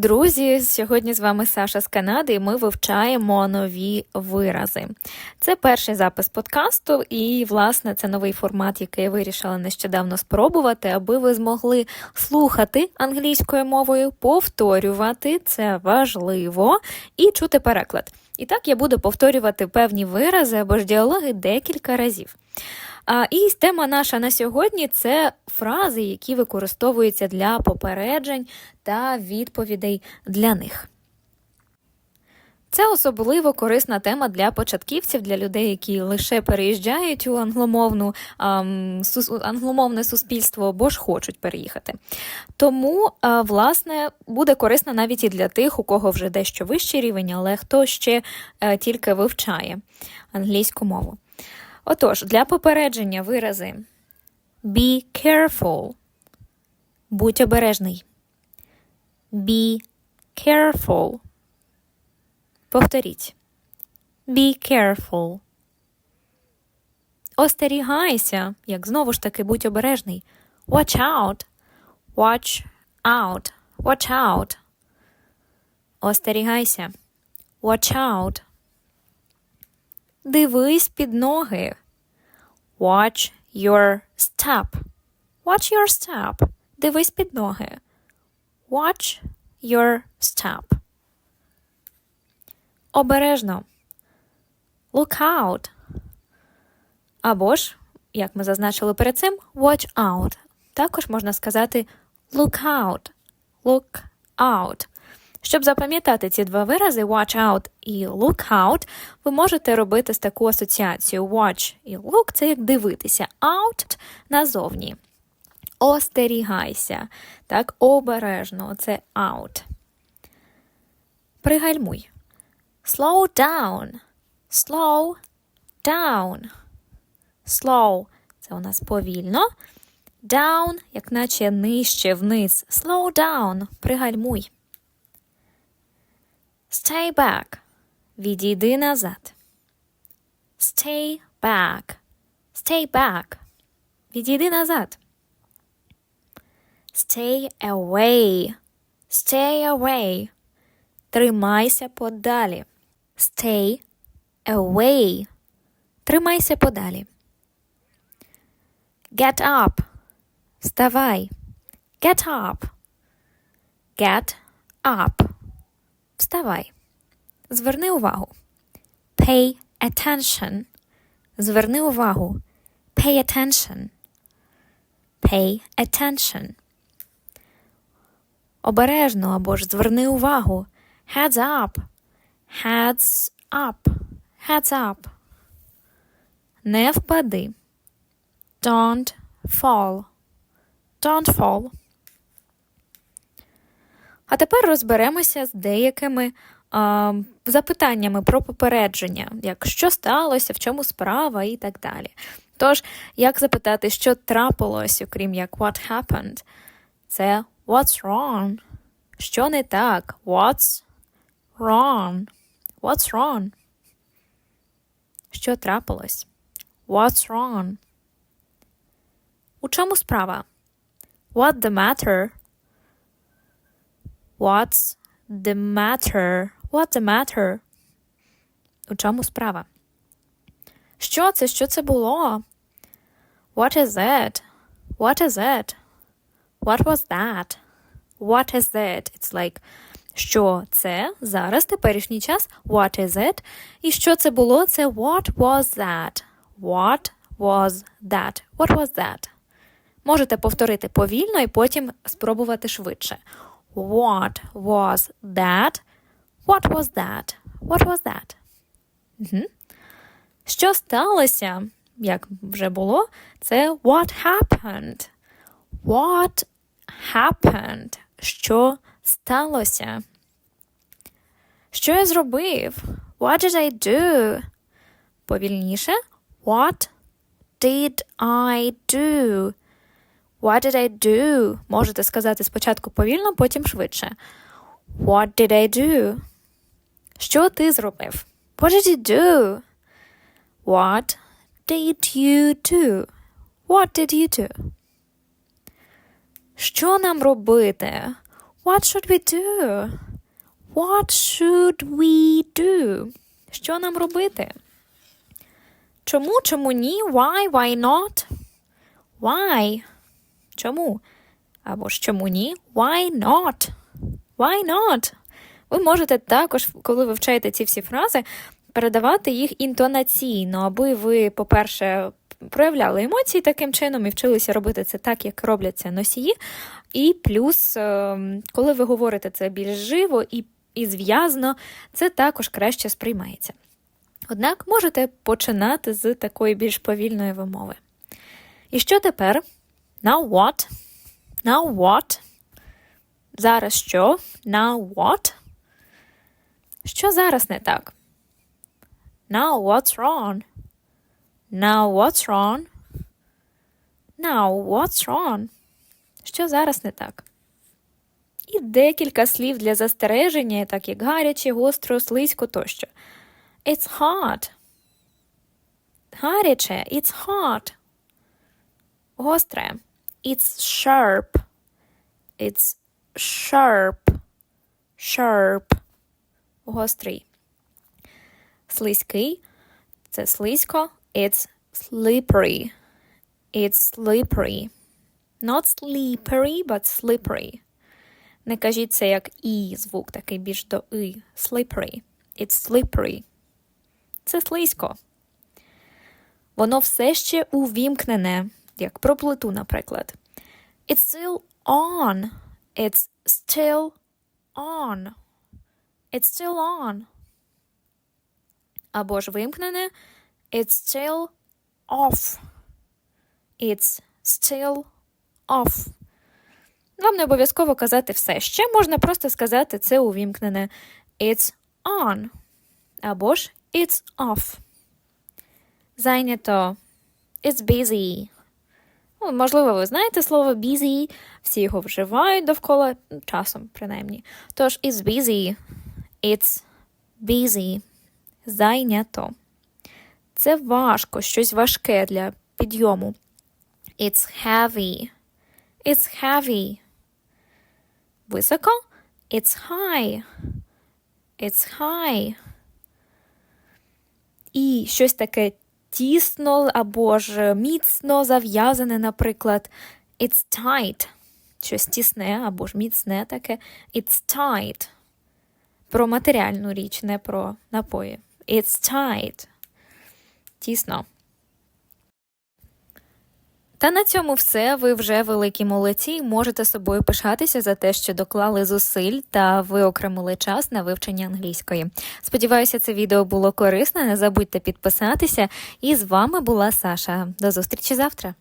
Друзі! Сьогодні з вами Саша з Канади, і ми вивчаємо нові вирази. Це перший запис подкасту, і, власне, це новий формат, який я вирішила нещодавно спробувати, аби ви змогли слухати англійською мовою, повторювати це важливо, і чути переклад. І так я буду повторювати певні вирази або ж діалоги декілька разів. А, І тема наша на сьогодні це фрази, які використовуються для попереджень та відповідей для них. Це особливо корисна тема для початківців, для людей, які лише переїжджають у англомовну, ам, сус, англомовне суспільство або ж хочуть переїхати. Тому, а, власне, буде корисна навіть і для тих, у кого вже дещо вищий рівень, але хто ще е, тільки вивчає англійську мову. Отож, для попередження вирази be careful. Будь обережний. Be careful. Повторіть. Be careful. Остерігайся, як знову ж таки будь обережний. Watch out. Watch out. Watch out. Остерігайся. Watch out. Дивись під ноги. Watch your step. Watch your step. Дивись під ноги. Watch your step. Обережно. Look out. Або ж, як ми зазначили перед цим, watch out. Також можна сказати look out. Look out. Щоб запам'ятати ці два вирази watch out і look out, ви можете робити з таку асоціацію watch і look це як дивитися, out назовні. Остерігайся. Так, обережно це out. Пригальмуй. Slow down. Slow down. Slow це у нас повільно. Down, як наче нижче вниз. Slow down. Пригальмуй. Stay back. Відійди назад. Stay back. Stay back. Відійди назад. Stay away. Stay away. Тримайся подалі. Stay away. Тримайся подалі. Get up. Вставай. Get up. Get up. Вставай. Зверни увагу. Pay attention. Зверни увагу. Pay attention. Pay attention. Обережно або ж зверни увагу. Heads up. Heads up. Heads up. Не впади. Don't fall. Don't fall. А тепер розберемося з деякими а, запитаннями про попередження, як що сталося, в чому справа і так далі. Тож, як запитати, що трапилось, окрім як what happened, це what's wrong? Що не так? What's wrong? What's wrong? Що трапилось? What's wrong? У чому справа? What the matter? What's the matter? What's the matter? У чому справа? Що це? Що це було? What is it? What is it? What was that? What is it? It's like що це зараз теперішній час. What is it? І що це було? Це what was that? What was that? What was that? Можете повторити повільно і потім спробувати швидше. What was that? What was that? What was that? Угу. Що сталося, як вже було, це what happened. What happened? Що сталося? Що я зробив? What did I do? Повільніше. What did I do? What did I do? Можете сказати спочатку повільно, потім швидше. What did I do? Що ти зробив? What did you do? What did you do? What did you do? Що нам робити? What should we do? What should we do? Що нам робити? Чому, чому ні? Why, why not? Why? Чому? Або ж чому ні? Why not? Why not? Ви можете також, коли ви вчаєте ці всі фрази, передавати їх інтонаційно, аби ви, по-перше, проявляли емоції таким чином і вчилися робити це так, як роблять це носії. І плюс, ем, коли ви говорите це більш живо і, і зв'язно, це також краще сприймається. Однак можете починати з такої більш повільної вимови. І що тепер? Now what? Now what? Зараз що? Now what? Що зараз не так? Now what's wrong? Now what's wrong? Now what's wrong? Що зараз не так? І декілька слів для застереження, так як гаряче, гостро, слизько тощо. It's hot. Гаряче, it's hot. Гостре. It's sharp. It's sharp. Sharp. Гострий. Слизький. Це слизько. It's slippery. It's slippery. Not slippery, but slippery. Не кажіть це як і звук, такий більш до и. Slippery. It's slippery. Це слизько. Воно все ще увімкнене, як про плиту, наприклад. It's still on. It's still on. It's still on. Або ж вимкнене. It's still off. It's still off. Вам не обов'язково казати все. Ще можна просто сказати це увімкнене. It's on. Або ж it's off. Зайнято. It's busy. Ну, можливо, ви знаєте слово busy, всі його вживають довкола часом, принаймні. Тож, it's busy. It's busy. Зайнято. Це важко, щось важке для підйому. It's heavy. It's heavy. Високо. It's high. It's high. І щось таке тісно або ж міцно зав'язане, наприклад. It's tight. Щось тісне або ж міцне таке. It's tight. Про матеріальну річ, не про напої. It's tight. Тісно. Та на цьому все. Ви вже великі молодці. Можете собою пишатися за те, що доклали зусиль та виокремили час на вивчення англійської. Сподіваюся, це відео було корисне. Не забудьте підписатися. І з вами була Саша. До зустрічі завтра.